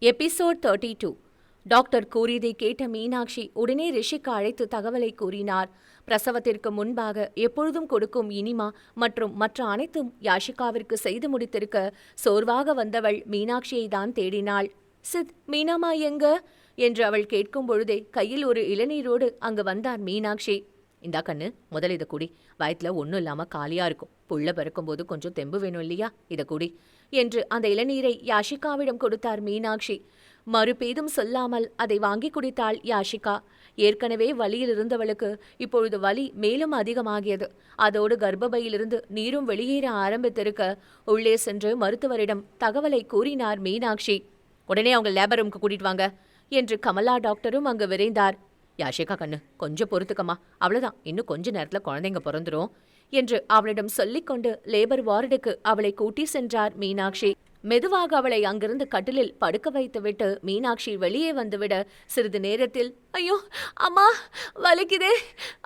Episode thirty two doctor கூறியதை கேட்ட மீனாட்சி உடனே ரிஷிக்கு அழைத்து தகவலை கூறினார். பிரசவத்திற்கு முன்பாக எப்பொழுதும் கொடுக்கும் இனிமா மற்றும் மற்ற அனைத்தும் யாஷிகாவிற்கு செய்து முடித்திருக்க சோர்வாக வந்தவள் மீனாட்சியை தான் தேடினாள். சித் மீனாமா எங்க? என்று அவள் கேட்கும் பொழுதே கையில் ஒரு இளநீரோடு அங்கு வந்தார் மீனாட்சி. இந்தா கண்ணு முதல் இதை குடி. வயத்துல ஒன்றும் இல்லாம காலியா இருக்கும். புள்ள பிறக்கும்போது கொஞ்சம் தெம்பு வேணும் இல்லையா? இதை குடி. என்று அந்த இளநீரை யாஷிகாவிடம் கொடுத்தார் மீனாட்சி. மறுபேதும் சொல்லாமல் அதை வாங்கி குடித்தாள் யாஷிகா. ஏற்கனவே வலியில் இருந்தவளுக்கு இப்பொழுது வலி மேலும் அதிகமாகியது. அதோடு கர்ப்பபையிலிருந்து நீரும் வெளியேற ஆரம்பித்திருக்க உள்ளே சென்று மருத்துவரிடம் தகவலை கூறினார் மீனாட்சி. உடனே அவங்க லேபர் ரூமுக்கு கூட்டிட்டு வாங்க என்று கமலா டாக்டரும் அங்கு விரைந்தார். யாஷிகா கண்ணு கொஞ்சம் பொறுத்துக்கம்மா. அவ்வளவுதான். இன்னும் கொஞ்ச நேரத்தில் குழந்தைங்க பிறந்துரும். என்று அவளிடம் சொல்லிக்கொண்டு லேபர் வார்டுக்கு அவளை கூட்டி சென்றார் மீனாட்சி. மெதுவாக அவளை அங்கிருந்து கட்டிலில் படுக்க வைத்துவிட்டு மீனாட்சி வெளியே வந்துவிட சிறிது நேரத்தில் ஐயோ அம்மா வலிக்குதே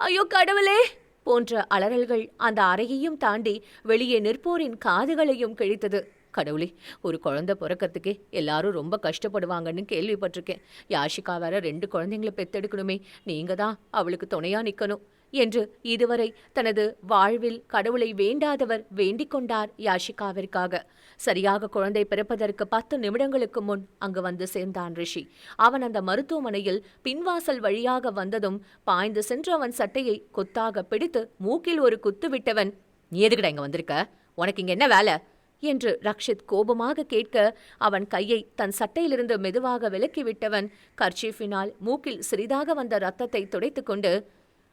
ஐயோ கடவுளே போன்ற அலறல்கள் அந்த அறையையும் தாண்டி வெளியே நிற்போரின் காதுகளையும் கிழித்தது. கடவுளே ஒரு குழந்தை பிறக்கிறதுக்கே எல்லாரும் ரொம்ப கஷ்டப்படுவாங்கன்னு கேள்விப்பட்டிருக்கேன். யாஷிகா வேற ரெண்டு குழந்தைங்களை பெத்தெடுக்கணுமே. நீங்க தான் அவளுக்கு துணையா நிக்கணும். என்று இதுவரை தனது வாழ்வில் கடவுளை வேண்டாதவர் வேண்டிக் கொண்டார் யாஷிகாவிற்காக. சரியாக குழந்தை பிறப்பதற்கு பத்து நிமிடங்களுக்கு முன் அங்கு வந்து சேர்ந்தான் ரிஷி. அவன் அந்த மருத்துவமனையில் பின்வாசல் வழியாக வந்ததும் பாய்ந்து சென்று அவன் சட்டையை கொத்தாக பிடித்து மூக்கில் ஒரு குத்து விட்டவன் நீ எதுக்குடா இங்க வந்திருக்க? உனக்கு இங்க என்ன வேலை? என்று ரக்ஷித் கோபமாக கேட்க அவன் கையை தன் சட்டையிலிருந்து மெதுவாக விலக்கிவிட்டவன் கர்ச்சீஃபினால் மூக்கில் சிறிதாக வந்த ரத்தத்தை துடைத்துக்கொண்டு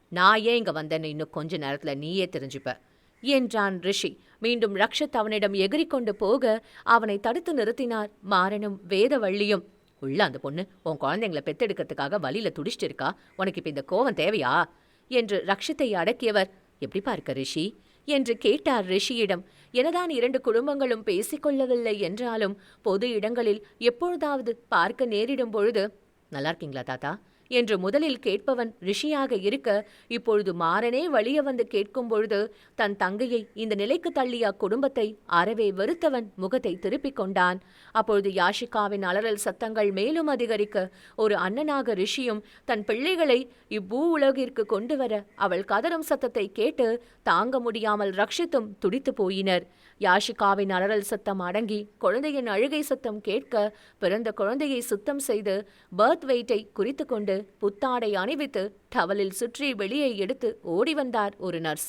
நான் ஏன் இங்க வந்தேன்னு இன்னும் கொஞ்ச நேரத்துல நீயே தெரிஞ்சுப்ப என்றான் ரிஷி. மீண்டும் ரக்ஷத் அவனிடம் எகிரிக்கொண்டு போக அவனை தடுத்து நிறுத்தினார். மாறனும் வேதவள்ளியும் உள்ள அந்த பொண்ணு உன் குழந்தைங்கள பெத்தெடுக்கிறதுக்காக வழியில துடிச்சிட்டு இருக்கா உனக்கு இப்ப இந்த கோவம் தேவையா? என்று ரக்ஷத்தை அடக்கியவர் எப்படிப்பா இருக்க ரிஷி? என்று கேட்டார் ரிஷியிடம் எனதான் இரண்டு குடும்பங்களும் பேசிக்கொள்ளவில்லை என்றாலும் பொது இடங்களில் எப்பொழுதாவது பார்க்க நேரிடும் பொழுது நல்லா இருக்கீங்களா தாத்தா? என்று முதலில் கேட்பவன் ரிஷியாக இருக்க இப்பொழுது மாறனே வழிய வந்து கேட்கும் பொழுது தன் தங்கையை இந்த நிலைக்கு தள்ளிய குடும்பத்தை அறவே வெறுத்தவன் முகத்தை திருப்பிக் கொண்டான். அப்பொழுது யாஷிகாவின் அலறல் சத்தங்கள் மேலும் அதிகரிக்க ஒரு அண்ணனாக ரிஷியும் தன் பிள்ளைகளை இப்பூ உலகிற்கு கொண்டு வர அவள் கதறும் சத்தத்தை கேட்டு தாங்க முடியாமல் ரக்ஷித்தும் துடித்து போயினர். யாஷிகாவின் அலறல் சத்தம் அடங்கி குழந்தையின் அழுகை சத்தம் கேட்க பிறந்த குழந்தையை சுத்தம் செய்து பர்த் வெயிட்டை குறித்து கொண்டு புத்தாடை அணிவித்து டவலில் சுற்றி வெளியே எடுத்து ஓடி வந்தார் ஒரு நர்ஸ்.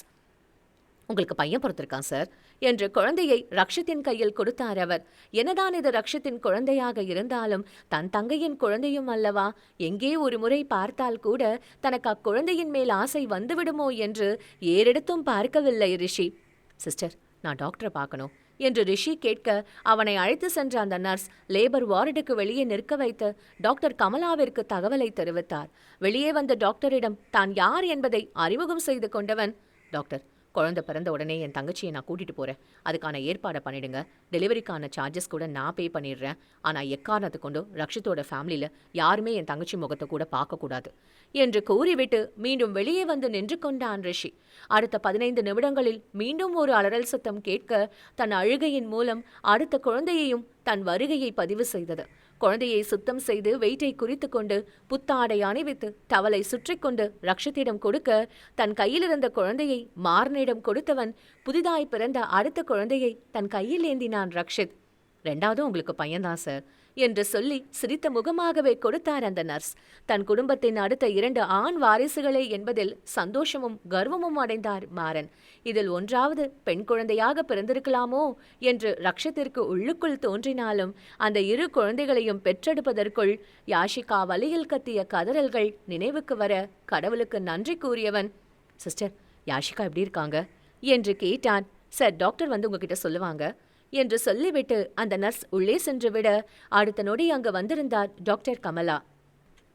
உங்களுக்கு பையன் பொறுத்திருக்கான் சார் என்று குழந்தையை ரக்ஷத்தின் கையில் கொடுத்தார் அவர். என்னதான் இது ரக்ஷித்தின் குழந்தையாக இருந்தாலும் தன் தங்கையின் குழந்தையும் அல்லவா? எங்கே ஒரு முறை பார்த்தால் கூட தனக்கு அக்குழந்தையின் மேல் ஆசை வந்துவிடுமோ என்று ஏறெடுத்தும் பார்க்கவில்லை ரிஷி. சிஸ்டர் நான் டாக்டரை பார்க்கணும் என்று ரிஷி கேட்க அவனை அழைத்து சென்ற அந்த நர்ஸ் லேபர் வார்டுக்கு வெளியே நிற்க வைத்து டாக்டர் கமலாவிற்கு தகவலை தெரிவித்தார். வெளியே வந்த டாக்டரிடம் தான் யார் என்பதை அறிமுகம் செய்து கொண்டவன்? டாக்டர் குழந்தை பிறந்த உடனே என் தங்கச்சியை நான் கூட்டிட்டு போறேன். அதுக்கான ஏற்பாடை பண்ணிடுங்க. டெலிவரிக்கான சார்ஜஸ் கூட நான் பே பண்ணிடுறேன். ஆனால் எக்காரணத்தை கொண்டு ரக்ஷித்தோட ஃபேமிலியில யாருமே என் தங்கச்சி முகத்தை கூட பார்க்கக்கூடாது என்று கூறிவிட்டு மீண்டும் வெளியே வந்து நின்று கொண்டான் ரிஷி. அடுத்த பதினைந்து நிமிடங்களில் மீண்டும் ஒரு அலறல் சத்தம் கேட்க தன் அழுகையின் மூலம் அடுத்த குழந்தையையும் தன் வருகையை பதிவு செய்தது. குழந்தையை சுத்தம் செய்து வெயிட்டை குறித்து கொண்டு புத்தாடை அணிவித்து டவலை சுற்றி கொண்டு ரக்ஷத்திடம் கொடுக்க தன் கையில் இருந்த குழந்தையை மாறனிடம் கொடுத்தவன் புதிதாய் பிறந்த அடுத்த குழந்தையை தன் கையில் ஏந்தினான் ரக்ஷித். ரெண்டாவதும் உங்களுக்கு பையன்தான் சார். என்று சொல்லி சிரித்த முகமாகவே கொடுத்தார் அந்த நர்ஸ். தன் குடும்பத்தின் அடுத்த இரண்டு ஆண் வாரிசுகளே என்பதில் சந்தோஷமும் கர்வமும் அடைந்தார் மாறன். இதில் ஒன்றாவது பெண் குழந்தையாக பிறந்திருக்கலாமோ என்று ரக்ஷத்திற்கு உள்ளுக்குள் தோன்றினாலும் அந்த இரு குழந்தைகளையும் பெற்றெடுப்பதற்குள் யாஷிகா வலியில் கத்திய கதறல்கள் நினைவுக்கு வர கடவுளுக்கு நன்றி கூறியவன் சிஸ்டர் யாஷிகா எப்படி இருக்காங்க? என்று கேட்டான். சார் டாக்டர் வந்து உங்ககிட்ட சொல்லுவாங்க. என்று சொல்லிவிட்டு அந்த நர்ஸ் உள்ளே சென்று விட அடுத்த நொடி அங்கு வந்திருந்தார் டாக்டர் கமலா.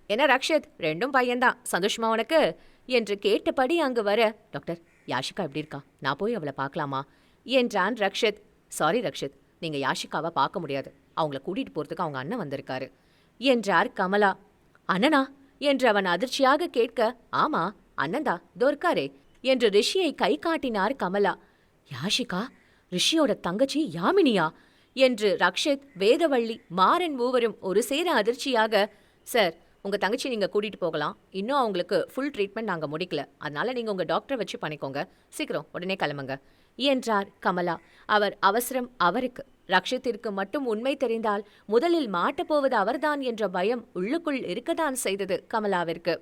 என்ன ரக்ஷித் ரெண்டும் பையன்தான். சந்தோஷமா உனக்கு? என்று கேட்டபடி அங்கு வர டாக்டர் யாஷிகா எப்படி இருக்கா? நான் போய் அவளை பார்க்கலாமா? என்றான் ரக்ஷித். சாரி ரக்ஷித் நீங்க யாஷிகாவை பார்க்க முடியாது. அவங்கள கூட்டிட்டு போறதுக்கு அவங்க அண்ணன் வந்திருக்காரு. என்றார் கமலா. அண்ணனா? என்று அவன் அதிர்ச்சியாக கேட்க ஆமா அண்ணன்தா தோர்க்காரே என்று ரிஷியை கை காட்டினார் கமலா. யாஷிகா ரிஷியோட தங்கச்சி யாமினியா என்று ரக்ஷித் வேதவள்ளி மாறன் மூவரும் ஒரு சேர அதிர்ச்சியாக சார் உங்க தங்கச்சி நீங்க கூட்டிட்டு போகலாம். இன்னும் அவங்களுக்கு ஃபுல் ட்ரீட்மெண்ட் நாங்க முடிக்கல. அதனால நீங்க உங்க டாக்டரை வச்சு பண்ணிக்கோங்க. சீக்கிரம் உடனே கிளம்புங்க என்றார் கமலா. அவர் அவசரம் அவருக்கு. ரக்ஷித்திற்கு மட்டும் உண்மை தெரிந்தால் முதலில் மாட்டப்போவது அவர்தான் என்ற பயம் உள்ளுக்குள் இருக்கத்தான் செய்தது கமலாவிற்கு.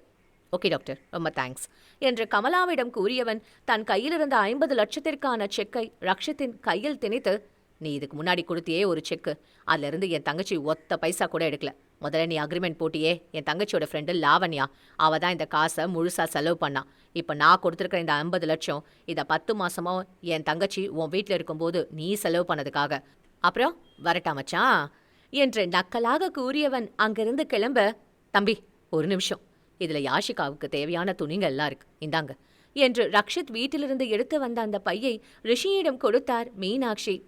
Okay doctor. ரொம்ப தேங்க்ஸ். என்று கமலாவிடம் கூறியவன் தன் கையிலிருந்த ஐம்பது லட்சத்திற்கான செக்கை ரக்ஷத்தின் கையில் திணித்து நீ இதுக்கு முன்னாடி கொடுத்தியே ஒரு செக்கு. அதுல இருந்து என் தங்கச்சி ஒத்த பைசா கூட எடுக்கல. முதல்ல நீ அக்ரிமெண்ட் போட்டியே. என் தங்கச்சியோட ஃப்ரெண்டு லாவண்யா. அவ தான் இந்த காசை முழுசா செலவு பண்ணா. இப்போ நான் கொடுத்துருக்கிற இந்த ஐம்பது லட்சம் இதை பத்து மாசமா என் தங்கச்சி உன் வீட்டில் இருக்கும்போது நீ செலவு பண்ணதுக்காக. அப்புறம் வரட்டா மச்சான். என்று நக்கலாக கூறியவன் அங்கிருந்து கிளம்ப தம்பி ஒரு நிமிஷம். இதுல யாஷிகாவுக்கு தேவையான துணிங்க எல்லாம் இருக்கு. இந்தாங்க. என்று ரக்ஷித் வீட்டிலிருந்து எடுத்து வந்த அந்த பையை ரிஷியிடம் கொடுத்தார் மீனாட்சி.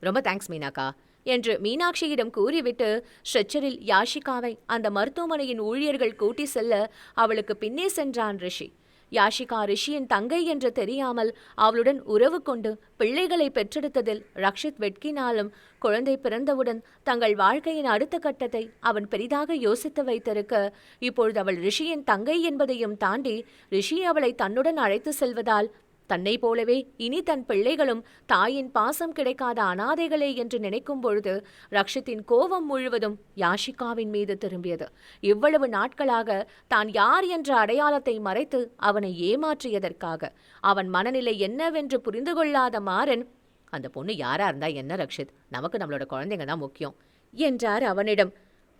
ரொம்ப தேங்க்ஸ் மீனாக்கா என்று மீனாட்சியிடம் கூறிவிட்டு ஸ்ட்ரெச்சரில் யாஷிகாவை அந்த மருத்துவமனையின் ஊழியர்கள் கூட்டி செல்ல அவளுக்கு பின்னே சென்றான் ரிஷி. யாஷிகா ரிஷியின் தங்கை என்று தெரியாமல் அவளுடன் உறவு கொண்டு பிள்ளைகளை பெற்றெடுத்ததில் ரக்ஷித் வெட்கினாலும் குழந்தை பிறந்தவுடன் தங்கள் வாழ்க்கையின் அடுத்த கட்டத்தை அவன் பெரிதாக யோசித்து வைத்திருக்க இப்பொழுது அவள் ரிஷியின் தங்கை என்பதையும் தாண்டி ரிஷி அவளை தன்னுடன் அழைத்து செல்வதால் தன்னை போலவே இனி தன் பிள்ளைகளும் தாயின் பாசம் கிடைக்காத அனாதைகளே என்று நினைக்கும் பொழுது ரக்ஷித்தின் கோபம் முழுவதும் யாஷிகாவின் மீது திரும்பியது. இவ்வளவு நாட்களாக தான் யார் என்ற அடையாளத்தை மறைத்து அவனை ஏமாற்றியதற்காக அவன் மனநிலை என்னவென்று புரிந்து கொள்ளாத மாறன் அந்த பொண்ணு யாரா இருந்தா என்ன ரக்ஷித்? நமக்கு நம்மளோட குழந்தைங்க தான் முக்கியம் என்றார் அவனிடம்.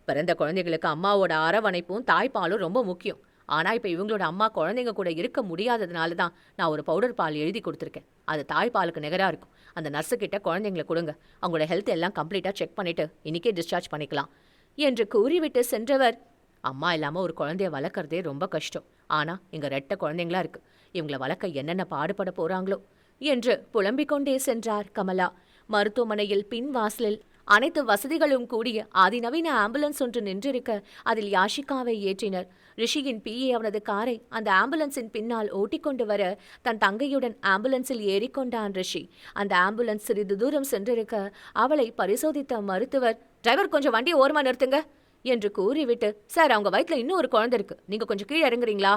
பிறந்த குழந்தைகளுக்கு அம்மாவோட அரவணைப்பும் தாய்ப்பாலும் ரொம்ப முக்கியம். ஆனால் இப்போ இவங்களோட அம்மா குழந்தைங்க கூட இருக்க முடியாததுனால தான் நான் ஒரு பவுடர் பால் எழுதி கொடுத்துருக்கேன். அது தாய்ப்பாலுக்கு நிகராக இருக்கும். அந்த நர்ஸு கிட்ட குழந்தைங்களை கொடுங்க. அவங்களோட ஹெல்த் எல்லாம் கம்ப்ளீட்டாக செக் பண்ணிவிட்டு இன்றைக்கே டிஸ்சார்ஜ் பண்ணிக்கலாம் என்று கூறிவிட்டு சென்றவர் அம்மா இல்லாமல் ஒரு குழந்தைய வளர்க்கறதே ரொம்ப கஷ்டம். ஆனால் இங்கே ரெட்ட குழந்தைங்களா இருக்கு. இவங்களை வளர்க்க என்னென்ன பாடுபட போகிறாங்களோ என்று புலம்பிக் கொண்டே சென்றார் கமலா. மருத்துவமனையில் பின் வாசலில் அனைத்து வசதிகளும் கூடிய அதிநவீன ஆம்புலன்ஸ் ஒன்று நின்றிருக்க அதில் யாஷிகாவை ஏற்றினர். ரிஷியின் பிஏ அவனது காரை அந்த ஆம்புலன்ஸின் பின்னால் ஓட்டிக்கொண்டு வர தன் தங்கையுடன் ஆம்புலன்ஸில் ஏறிக்கொண்டான் ரிஷி. அந்த ஆம்புலன்ஸ் சிறிது தூரம் சென்றிருக்க அவளை பரிசோதித்த மருத்துவர் டிரைவர் கொஞ்சம் வண்டியை ஓரமா நிறுத்துங்க என்று கூறிவிட்டு சார் அவங்க வயிற்றுல இன்னும் ஒரு குழந்தை இருக்கு நீங்க கொஞ்சம் கீழே இறங்குறீங்களா?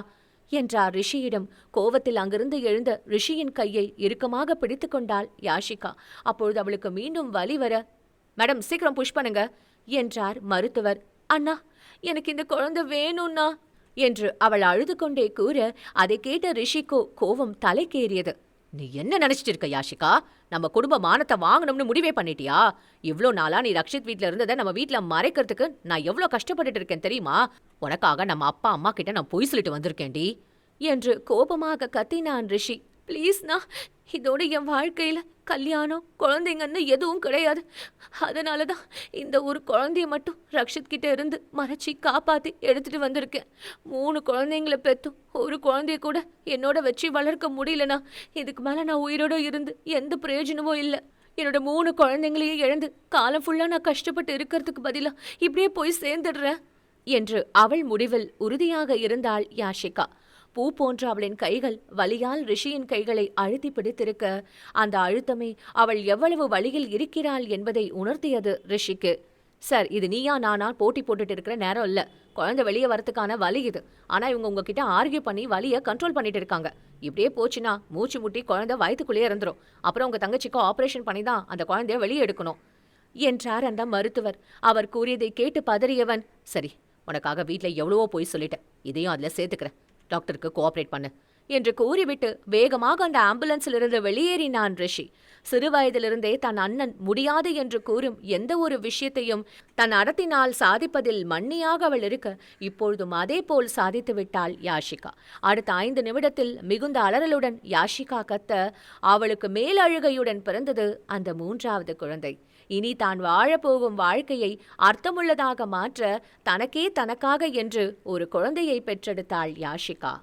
என்றார் ரிஷியிடம். கோவத்தில் அங்கிருந்து எழுந்த ரிஷியின் கையை இறுக்கமாக பிடித்து கொண்டாள் யாஷிகா. அப்பொழுது அவளுக்கு மீண்டும் வலி வர மேடம் சீக்கிரம் புஷ் பண்ணுங்க என்றார் மருத்துவர். அண்ணா எனக்கு இந்த குழந்தை வேணும்னா என்று அவள் அழுது கொண்டே கூற அதை கேட்ட ரிஷிக்கோ கோவம் தலைக்கேறியது. நீ என்ன நினைச்சிட்டு இருக்க யாஷிகா? நம்ம குடும்ப மானத்தை வாங்கணும்னு முடிவே பண்ணிட்டியா? இவ்ளோ நாளா நீ ரக்ஷித் வீட்ல இருந்ததை நம்ம வீட்டில் மறைக்கிறதுக்கு நான் எவ்வளோ கஷ்டப்பட்டுட்டு இருக்கேன் தெரியுமா? உனக்காக நம்ம அப்பா அம்மா கிட்ட நான் பொய் சொல்லிட்டு வந்திருக்கேன்டி என்று கோபமாக கத்தினான் ரிஷி. ப்ளீஸ்ண்ணா இதோட என் வாழ்க்கையில் கல்யாணம் குழந்தைங்கன்னு எதுவும் கிடையாது. அதனால தான் இந்த ஒரு குழந்தைய மட்டும் ரக்ஷித் கிட்ட இருந்து மறைச்சி காப்பாற்றி எடுத்துட்டு வந்திருக்கேன். மூணு குழந்தைங்கள பெற்றும் ஒரு குழந்தைய கூட என்னோட வச்சு வளர்க்க முடியலனா இதுக்கு மேலே நான் உயிரோட இருந்து எந்த பிரயோஜனமும் இல்லை. என்னோட மூணு குழந்தைங்களையும் இழந்து காலம் ஃபுல்லாக நான் கஷ்டப்பட்டு இருக்கிறதுக்கு பதிலாக இப்படியே போய் சேர்ந்துடுறேன். என்று அவள் முடிவில் உறுதியாக இருந்தாள் யாஷிகா. பூ போன்ற அவளின் கைகள் வலியால் ரிஷியின் கைகளை அழுத்தி பிடித்திருக்க அந்த அழுத்தமே அவள் எவ்வளவு வழியில் இருக்கிறாள் என்பதை உணர்த்தியது ரிஷிக்கு. சார் இது நீயா நானா? போட்டி போட்டுட்டு இருக்கிற நேரம் இல்லை. குழந்தை வெளியே வரத்துக்கான வலி இது. ஆனால் இவங்க உங்ககிட்ட ஆர்கியூ பண்ணி வலியை கண்ட்ரோல் பண்ணிட்டு இருக்காங்க. இப்படியே போச்சுன்னா மூச்சு முட்டி குழந்தை வயிற்றுக்குள்ளேயே இறந்துரும் அப்புறம் உங்கள் தங்கச்சிக்கு ஆப்ரேஷன் பண்ணி தான் அந்த குழந்தைய வெளியே எடுக்கணும். என்றார் அந்த மருத்துவர். அவர் கூறியதை கேட்டு பதறியவன் சரி உனக்காக வீட்டில் எவ்வளவோ போய் சொல்லிட்டேன். இதையும் அதில் சேர்த்துக்கிறேன். டாக்டருக்கு கோஆப்ரேட் பண்ணு. என்று கூறிவிட்டு வேகமாக அந்த ஆம்புலன்ஸிலிருந்து வெளியேறினான் ரிஷி. சிறுவயதிலிருந்தே தன் அண்ணன் முடியாது என்று கூறும் எந்த ஒரு விஷயத்தையும் தன் அறத்தினால் சாதிப்பதில் மண்ணியாக அவள் இருக்க இப்பொழுதும் அதே போல் சாதித்து விட்டாள் யாஷிகா. அடுத்த ஐந்து நிமிடத்தில் மிகுந்த அலறலுடன் யாஷிகா கத்த அவளுக்கு மேலழுகையுடன் பிறந்தது அந்த மூன்றாவது குழந்தை. இனி தான் வாழப்போகும் வாழ்க்கையை அர்த்தமுள்ளதாக மாற்ற தனக்கே தனக்காக என்று ஒரு குழந்தையை பெற்றெடுத்தாள் யாஷிகா.